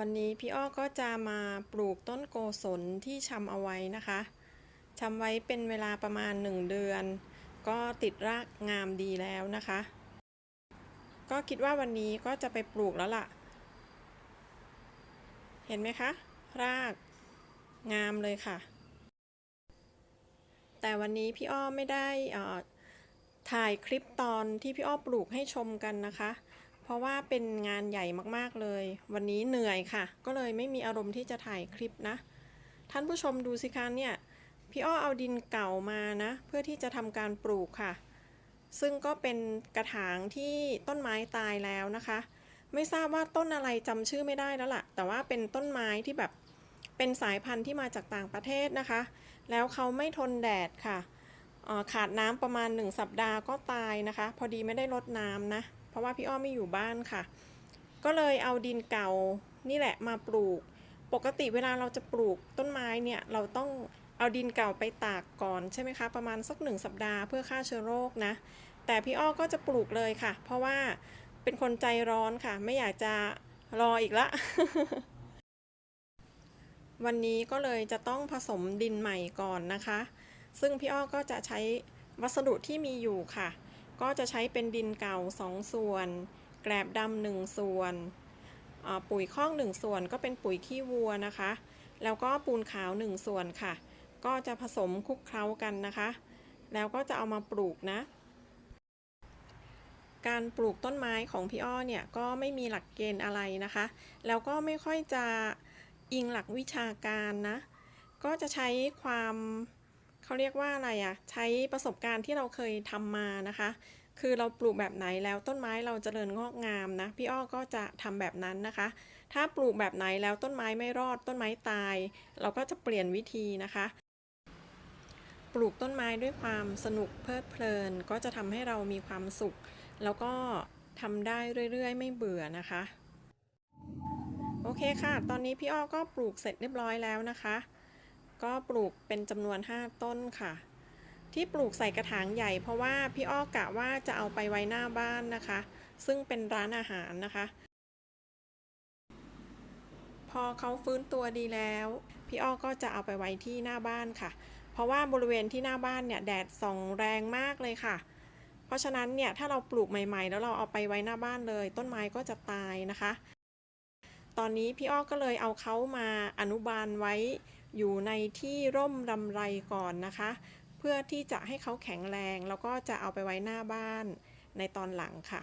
วันนี้พี่อ้อก็จะมาปลูกต้นโกศลที่ชำเอาไว้นะคะชำไว้เป็นเวลาประมาณ 1 เดือน ก็ติดรากงามดีแล้วนะคะ ก็คิดว่าวันนี้ก็จะไปปลูกแล้วล่ะ เห็นไหมคะ รากงามเลยค่ะ แต่วันนี้พี่อ้อไม่ได้ออถ่ายคลิปตอนที่พี่อ้อปลูกให้ชมกันนะคะ เพราะว่าเป็นงานใหญ่มากๆเลย วันนี้เหนื่อยค่ะ ก็เลยไม่มีอารมณ์ที่จะถ่ายคลิปนะ ท่านผู้ชมดูสิคะเนี่ย พี่อ้อเอาดินเก่ามานะ เพื่อที่จะทำการปลูกค่ะ ซึ่งก็เป็นกระถางที่ต้นไม้ตายแล้วนะคะ ไม่ทราบว่าต้นอะไรจำชื่อไม่ได้แล้วล่ะ แต่ว่าเป็นต้นไม้ที่แบบเป็นสายพันธุ์ที่มาจากต่างประเทศนะคะ แล้วเขาไม่ทนแดดค่ะเขาดน้ำประมาณ 1 สัปดาห์ก็ตายนะคะ พอดีไม่ได้รดน้ำนะ เพราะว่าพี่อ้อมไม่อยู่บ้านค่ะ ก็เลยเอาดินเก่านี่แหละมาปลูก ปกติเวลาเราจะปลูกต้นไม้เนี่ยเราต้องเอาดินเก่าไปตากก่อนใช่ไหมคะ ประมาณสักหนึ่งสัปดาห์เพื่อฆ่าเชื้อโรคนะ แต่พี่อ้อก็จะปลูกเลยค่ะ เพราะว่าเป็นคนใจร้อนค่ะ ไม่อยากจะรออีกละ วันนี้ก็เลยจะต้องผสมดินใหม่ก่อนนะคะ ซึ่งพี่อ้อก็จะใช้วัสดุที่มีอยู่ค่ะ ก็จะใช้เป็นดินเก่า 2 ส่วน แกลบดำหนึ่งส่วน ปุ๋ยข้อง 1 ส่วนก็เป็นปุ๋ยขี้วัวนะคะ แล้วก็ปูนขาว 1 ส่วนค่ะ ก็จะผสมคลุกเคล้ากันนะคะ แล้วก็จะเอามาปลูกนะ การปลูกต้นไม้ของพี่อ้อเนี่ยก็ไม่มีหลักเกณฑ์อะไรนะคะ แล้วก็ไม่ค่อยจะอิงหลักวิชาการนะ ก็จะใช้ความ เขาเรียกว่าอะไรอะใช้ประสบการณ์ที่เราเคยทำมานะคะ คือเราปลูกแบบไหนแล้วต้นไม้เราจเจริญงอกงามนะ พี่อ้อก็จะทำแบบนั้นนะคะ ถ้าปลูกแบบไหนแล้วต้นไม้ไม่รอดต้นไม้ตาย เราก็จะเปลี่ยนวิธีนะคะ ปลูกต้นไม้ด้วยความสนุกเพลิดเพลิน ก็จะทำให้เรามีความสุข แล้วก็ทำได้เรื่อย ๆ ไม่เบื่อนะคะโอเคค่ะ ตอนนี้พี่อ้อก็ปลูกเสร็จเรียบร้อยแล้วนะคะ ก็ปลูกเป็นจำนวน 5 ต้นค่ะ ที่ปลูกใส่กระถางใหญ่ เพราะว่าพี่อ้อกะว่าจะเอาไปไว้หน้าบ้านนะคะ ซึ่งเป็นร้านอาหารนะคะ พอเขาฟื้นตัวดีแล้ว พี่อ้อก็จะเอาไปไว้ที่หน้าบ้านค่ะ เพราะว่าบริเวณที่หน้าบ้านเนี่ยแดดส่องแรงมากเลยค่ะเพราะฉะนั้นเนี่ยถ้าเราปลูกใหม่ ๆ แล้วเราเอาไปไว้หน้าบ้านเลย ต้นไม้ก็จะตายนะคะ ตอนนี้พี่อ้อก็เลยเอาเขามาอนุบาลไว้ อยู่ในที่ร่มรำไรก่อนนะคะ เพื่อที่จะให้เขาแข็งแรง แล้วก็จะเอาไปไว้หน้าบ้านในตอนหลังค่ะ